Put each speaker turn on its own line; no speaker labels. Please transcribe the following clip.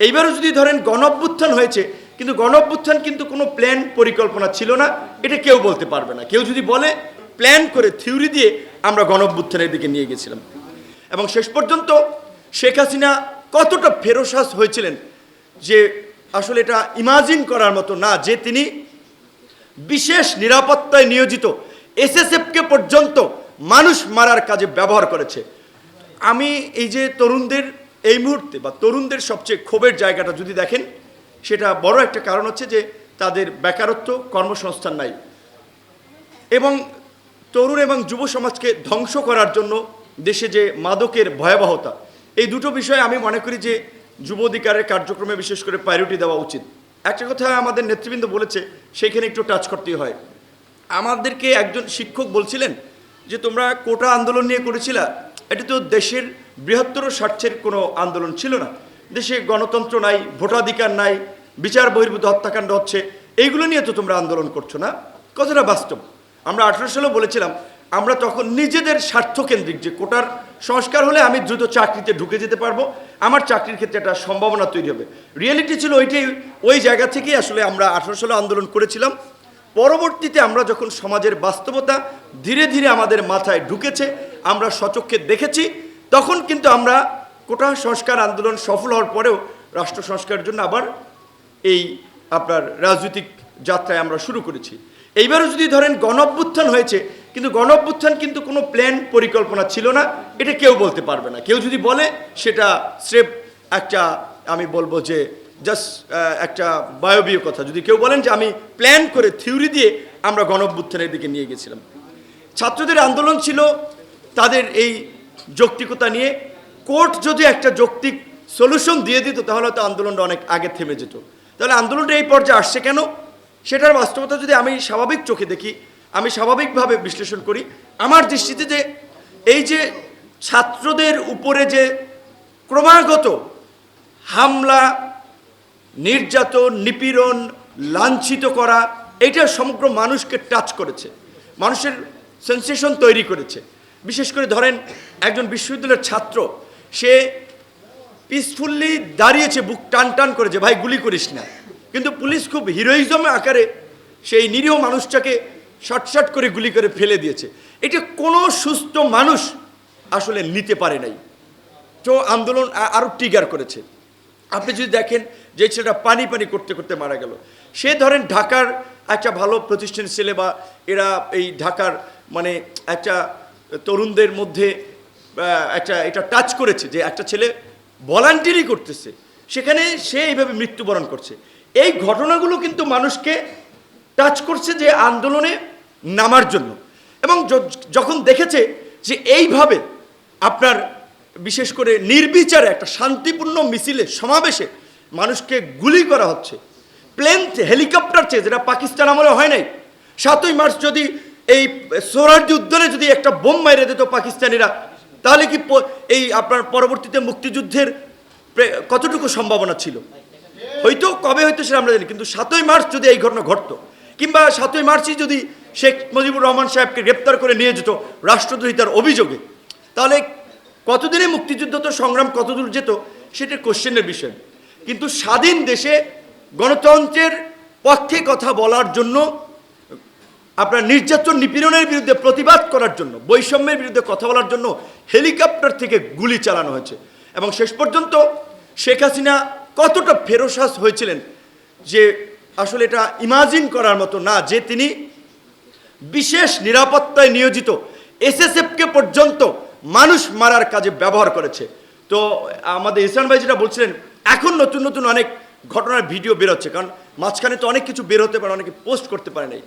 এইবারও যদি ধরেন গণ অভ্যুত্থান হয়েছে, কিন্তু গণ অভ্যুত্থান কিন্তু কোনো প্ল্যান পরিকল্পনা ছিল না, এটা কেউ বলতে পারবে না। কেউ যদি বলে প্ল্যান করে থিওরি দিয়ে আমরা গণ অভ্যুত্থানের দিকে নিয়ে গেছিলাম। এবং শেষ পর্যন্ত শেখ হাসিনা কতটা ফেরোসাস হয়েছিলেন যে আসলে এটা ইমাজিন করার মতো না, যে তিনি বিশেষ নিরাপত্তায় নিয়োজিত, এসএসএফকে পর্যন্ত মানুষ মারার কাজে ব্যবহার করেছে। আমি এই যে তরুণদের এই মুহূর্তে বা তরুণদের সবচেয়ে ক্ষোভের জায়গাটা যদি দেখেন, সেটা বড় একটা কারণ হচ্ছে যে তাদের বেকারত্ব কর্মসংস্থান নাই। এবং তরুণ এবং যুব সমাজকে ধ্বংস করার জন্য দেশে যে মাদকের ভয়াবহতা, এই দুটো বিষয়ে আমি মনে করি যে যুব অধিকারের কার্যক্রমে বিশেষ করে প্রায়োরিটি দেওয়া উচিত। একটা কথা আমাদের নেতৃবৃন্দ বলেছে, সেখানে একটু টাচ করতেই হয়। আমাদেরকে একজন শিক্ষক বলছিলেন যে তোমরা কোটা আন্দোলন নিয়ে করেছিলা, এটা তো দেশের বৃহত্তর স্বার্থের কোনো আন্দোলন ছিল না। দেশে গণতন্ত্র নাই, ভোটাধিকার নাই, বিচার বহির্ভূত হত্যাকাণ্ড হচ্ছে, এইগুলো নিয়ে তো তোমরা আন্দোলন করছ না? কতটা বাস্তব। আমরা আঠারো সালে বলেছিলাম, আমরা তখন নিজেদের স্বার্থকেন্দ্রিক যে কোটার সংস্কার হলে আমি দ্রুত চাকরিতে ঢুকে যেতে পারব, আমার চাকরির ক্ষেত্রে একটা সম্ভাবনা তৈরি হবে। রিয়েলিটি ছিল ওইটাই, ওই জায়গা থেকেই আসলে আমরা আঠারো সালে আন্দোলন করেছিলাম। পরবর্তীতে আমরা যখন সমাজের বাস্তবতা ধীরে ধীরে আমাদের মাথায় ঢুকেছে, আমরা সচক্ষে দেখেছি, তখন কিন্তু আমরা কোটা সংস্কার আন্দোলন সফল হওয়ার পরেও রাষ্ট্র সংস্কারের জন্য আবার এই আপনার রাজনৈতিক যাত্রায় আমরা শুরু করেছি। এইবারও যদি ধরেন গণ অভ্যুত্থান হয়েছে, কিন্তু গণ অভ্যুত্থান কিন্তু কোনো প্ল্যান পরিকল্পনা ছিল না, এটা কেউ বলতে পারবে না। কেউ যদি বলে, সেটা স্রেফ একটা আমি বলব যে জাস্ট একটা বায়বীয় কথা। যদি কেউ বলেন যে আমি প্ল্যান করে থিওরি দিয়ে আমরা গণ অভ্যুত্থানের দিকে নিয়ে গেছিলাম। ছাত্রদের আন্দোলন ছিল তাদের এই যৌক্তিকতা নিয়ে। কোর্ট যদি একটা যৌক্তিক সলিউশন দিয়ে দিত, তাহলে হয়তো আন্দোলনটা অনেক আগে থেমে যেত। তাহলে আন্দোলনটা এই পর্যায়ে আসছে কেন? সেটার বাস্তবতা যদি আমি স্বাভাবিক চোখে দেখি, আমি স্বাভাবিকভাবে বিশ্লেষণ করি, আমার দৃষ্টিতে যে এই যে ছাত্রদের উপরে যে ক্রমাগত হামলা নির্যাতন, নিপীড়ন লাঞ্ছিত করা এটা সমগ্র মানুষকে টাচ করেছে। মানুষের সেন্সেশন তৈরি করেছে। বিশেষ করে ধরেন, একজন বিশ্ববিদ্যালয়ের ছাত্র, সে পিসফুল্লি দাঁড়িয়েছে, বুক টান টান করেছে ভাই, গুলি করিস না। কিন্তু পুলিশ খুব হিরোইজম আকারে সেই নিরীহ মানুষটাকে শটশট করে গুলি করে ফেলে দিয়েছে। এটা কোনো সুস্থ মানুষ আসলে নিতে পারে নাই। তো আন্দোলন আরও আরও ট্রিগার করেছে। আপনি যদি দেখেন যে ছেলেটা পানি পানি করতে করতে মারা গেল, সে ধরেন ঢাকার একটা ভালো প্রতিষ্ঠানের ছেলে বা এরা এই ঢাকার মানে একটা তরুণদের মধ্যে একটা, এটা টাচ করেছে যে একটা ছেলে ভলান্টিয়ারি করতেছে। সেখানে সে এইভাবে মৃত্যুবরণ করছে। এই ঘটনাগুলো কিন্তু মানুষকে টাচ করছে যে আন্দোলনে নামার জন্য। এবং যখন দেখেছে যে এইভাবে আপনার বিশেষ করে নির্বিচারে একটা শান্তিপূর্ণ মিছিলে, সমাবেশে মানুষকে গুলি করা হচ্ছে। প্লেন হেলিকপ্টার চেয়ে যেটা পাকিস্তান আমলে হয় নাই, সাতই মার্চ যদি এই সোহরার্দি উদ্যানে যদি একটা বোম মাইরে দিত পাকিস্তানিরা, তাহলে কি এই আপনার পরবর্তীতে মুক্তিযুদ্ধের কতটুকু সম্ভাবনা ছিল? হয়তো, কবে হয়তো সেটা আমরা জানি, কিন্তু সাতই মার্চ যদি এই ঘটনা ঘটতো, কিংবা সাতই মার্চই যদি শেখ মুজিবুর রহমান সাহেবকে গ্রেপ্তার করে নিয়ে যেত রাষ্ট্রদ্রোহিতার অভিযোগে, তাহলে কতদিনে মুক্তিযুদ্ধ তো সংগ্রাম কতদূর যেত, সেটা কোশ্চেনের বিষয়। কিন্তু স্বাধীন দেশে গণতন্ত্রের পক্ষে কথা বলার জন্য, আপনার নির্যাতন নিপীড়নের বিরুদ্ধে প্রতিবাদ করার জন্য, বৈষম্যের বিরুদ্ধে কথা বলার জন্য হেলিকপ্টার থেকে গুলি চালানো হয়েছে। এবং শেষ পর্যন্ত শেখ হাসিনা কতটা ফেরোসাস হয়েছিলেন যে আসলে এটা ইমাজিন করার মতো না, যে তিনি বিশেষ নিরাপত্তায় নিয়োজিত এসএসএফকে পর্যন্ত মানুষ মারার কাজে ব্যবহার করেছে। তো আমাদের ইসলাম ভাই যেটা বলছিলেন, এখন নতুন নতুন অনেক ঘটনার ভিডিও বেরোচ্ছে। কারণ মাঝখানে তো অনেক কিছু বের হতে পারে, অনেকে পোস্ট করতে পারে নাই।